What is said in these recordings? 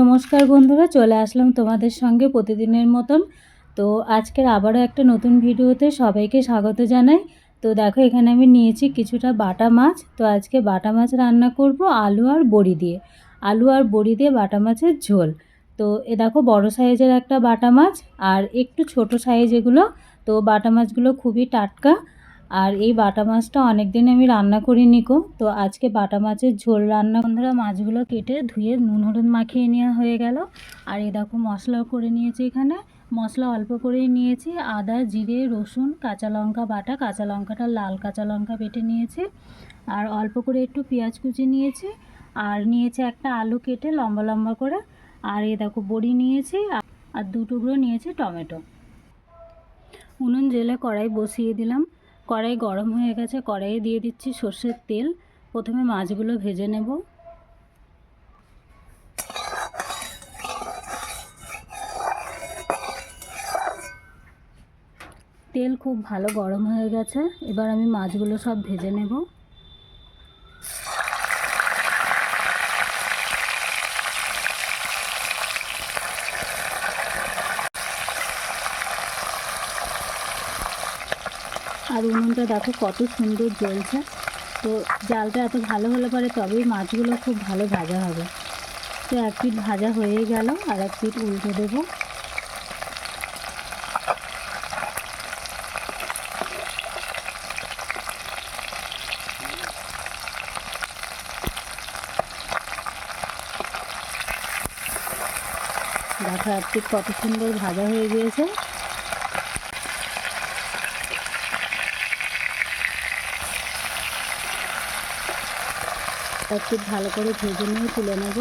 নমস্কার বন্ধুরা, চলে আসলাম তোমাদের সঙ্গে প্রতিদিনের মতন। তো আজকের আবারও একটা নতুন ভিডিওতে সবাইকে স্বাগত জানাই। তো দেখো, এখানে আমি নিয়েছি কিছুটা বাটা মাছ। তো আজকে বাটা মাছ রান্না করব আলু আর বড়ি দিয়ে। আলু আর বড়ি দিয়ে বাটা মাছের ঝোল। তো এ দেখো, বড় সাইজের একটা বাটা মাছ আর একটু ছোট সাইজ এগুলো। তো বাটা মাছগুলো খুবই টাটকা। আর এই বাটা মাছটা অনেক দিন আমি রান্না করি নিকো তো আজকে বাটা মাছের ঝোল রান্না বন্ধুরা, মাছগুলো কেটে ধুয়ে নুন হলুদ মাখিয়ে নেওয়া হয়ে গেল। আর এই দেখো মশলাও করে নিয়েছি এখানে। মশলা অল্প করেই নিয়েছি। আদা, জিরে, রসুন, কাঁচা লঙ্কা বাটা। কাঁচা লঙ্কাটা লাল কাঁচা লঙ্কা বেটে নিয়েছি। আর অল্প করে একটু পেঁয়াজ কুচি নিয়েছি। আর নিয়েছি একটা আলু কেটে লম্বা লম্বা করে। আর এই দেখো বড়ি নিয়েছি। আর দু টুকরো নিয়েছি টমেটো। উনুন জেলে কড়াই বসিয়ে দিলাম। কড়াই গরম হয়ে গেছে, কড়াইয়ে দিয়ে দিচ্ছি সর্ষের তেল। প্রথমে মাছগুলো ভেজে নেব। তেল খুব ভালো গরম হয়ে গেছে, এবার আমি মাছগুলো সব ভেজে নেব। আর উনুনটা দেখো কত সুন্দর জ্বলছে। তো জালটা এত ভালো হলে পরে তবেই মাছগুলো খুব ভালো ভাজা হবে। তো এক পিঠ ভাজা হয়ে গেল আর এক পিঠ উল্টে দেবো। দেখো এক পিঠ কত সুন্দর ভাজা হয়ে গিয়েছে। একটু ভালো করে ভেজে নিয়ে তুলে নেব।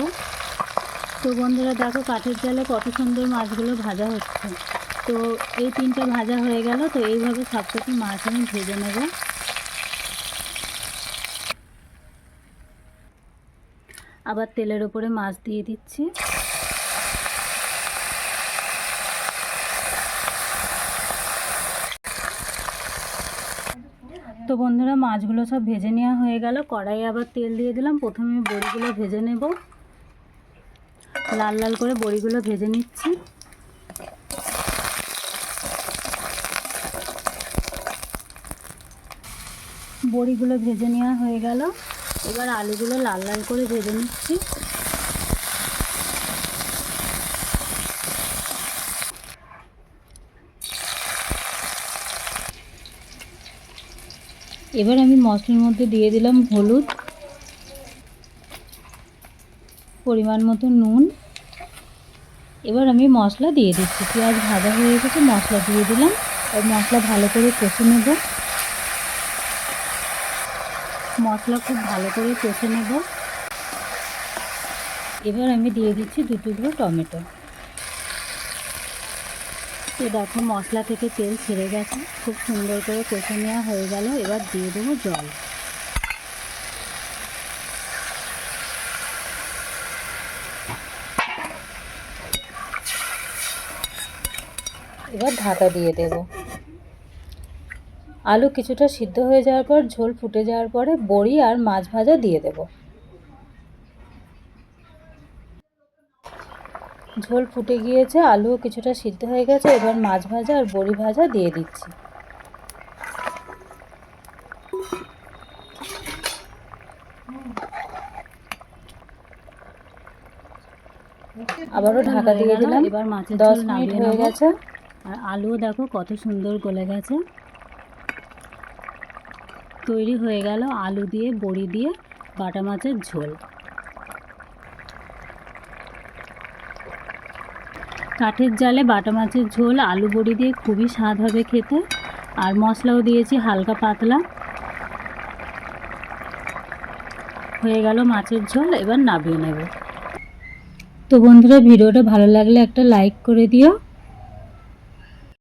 তো বন্ধুরা, দেখো কাঠের জালে কত সুন্দর মাছগুলো ভাজা হচ্ছে। তো এই তিনটে ভাজা হয়ে গেল, তো এইভাবে সবকটি মাছ আমি ভেজে নেব। আবার তেলের ওপরে মাছ দিয়ে দিচ্ছি। তো বন্ধুরা, মাছগুলো সব ভেজে নেওয়া হয়ে গেল। কড়াইয়ে আবার তেল দিয়ে দিলাম। প্রথমে বড়িগুলো ভেজে নেব। লাল লাল করে বড়িগুলো ভেজে নিচ্ছি। বড়িগুলো ভেজে নেওয়া হয়ে গেল। এবার আলুগুলো লাল লাল করে ভেজে নিচ্ছি। এবার আমি মশলার মধ্যে দিয়ে দিলাম হলুদ, পরিমাণ মতো নুন। এবার আমি মশলা দিয়ে দিচ্ছি। পেঁয়াজ ভাজা হয়ে গেছে মশলা দিয়ে দিলাম। আর মশলা ভালো করে কষে নেব। মশলা খুব ভালো করে কষে নেব। এবার আমি দিয়ে দিচ্ছি দু টুকরো টমেটো। তো দেখো মশলা থেকে তেল ছেড়ে গেছে। খুব সুন্দর করে কষে নেওয়া হয়ে গেল। এবার দিয়ে দেবো জল। এবার ঢাকা দিয়ে দেব। আলু কিছুটা সিদ্ধ হয়ে যাওয়ার পর ঝোল ফুটে যাওয়ার পরে বড়ি আর মাছ ভাজা দিয়ে দেব। ঝোল ফুটে গিয়েছে আলুও কিছুটা সিদ্ধ হয়ে গেছে এবার মাছ ভাজা আর বড়ি ভাজা দিয়ে দিচ্ছি। আবারও ঢাকা দিয়ে দিলাম। এবার মাছের দশ মিনিট হয়ে গেছে। আর আলুও দেখো কত সুন্দর গলে গেছে। তৈরি হয়ে গেল আলু দিয়ে বড়ি দিয়ে বাটা মাছের ঝোল। কাঠের জালে, বাটা মাছের ঝোল, আলু বড়ি দিয়ে খুবই স্বাদ হবে খেতে। আর মশলাও দিয়েছি হালকা পাতলা। হয়ে গেল মাছের ঝোল, এবার নাবিয়ে নেব। তো বন্ধুরা, ভিডিওটা ভালো লাগলে একটা লাইক করে দিও।